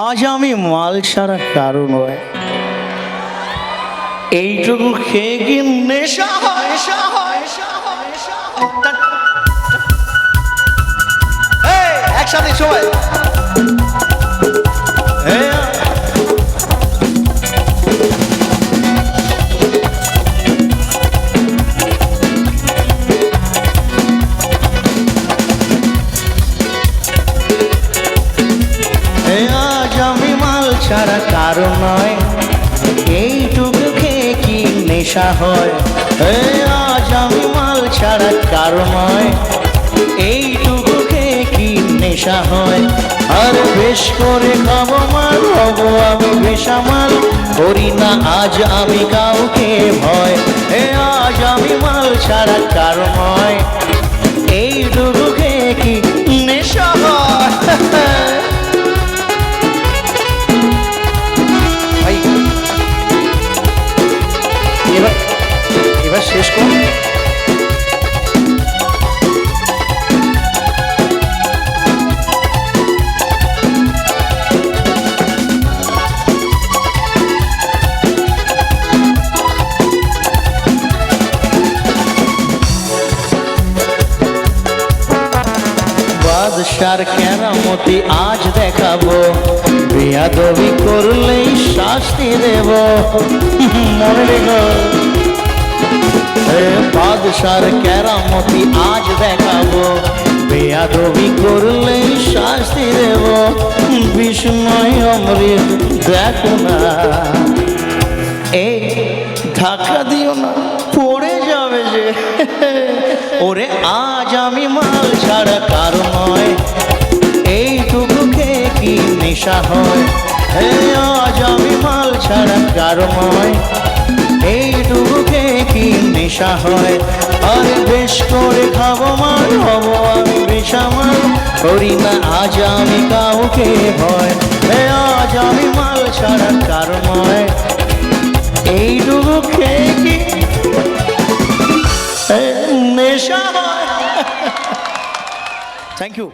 আজ আমি মাল ছাড়া কারণ হয় এইটুকু খেয়ে কি নেশা নেশা হয়। একসাথে সবাই। ছাড়া কারও নয়। এইটুকু খেয়ে কি নেশা হয়? আজ আমি মাল ছাড়া কারও নয়। এইটুকু খেয়ে কি নেশা হয়? আর বেশ করে খাব মাল, হব আমি বেসামাল। করি না আজ আমি কাউকে ভয়। এ আজ আমি মাল ছাড়া কারও নয়। শেষ করুন বাদশার কেরামতি আজ দেখাবো। বিয়াদবি করলেই শাস্তি দেব। মনে রেখো। বাদশার কেরামতি আজ দেখাবো। বেয়াদবি করলেই শাস্তি দেব। বিস্ময় অমৃত দেখো না। এই ধাক্কা দিও না, পড়ে যাবে যে। ওরে, আজ আমি মাল ছাড়া কারও নয়। এইটুকু খেয়ে কি নেশা হয়? আজ আমি মাল ছাড়া কারও নয়। নেশা হয়। আরে বেশ করে খাব মাল হব আমি বেসামাল করি না আজ আমি কাউকে ভয়, হে আজ আমি মাল ছাড়া কারও নয়। এইটুকু খেয়ে কি নেশা হয়? Thank you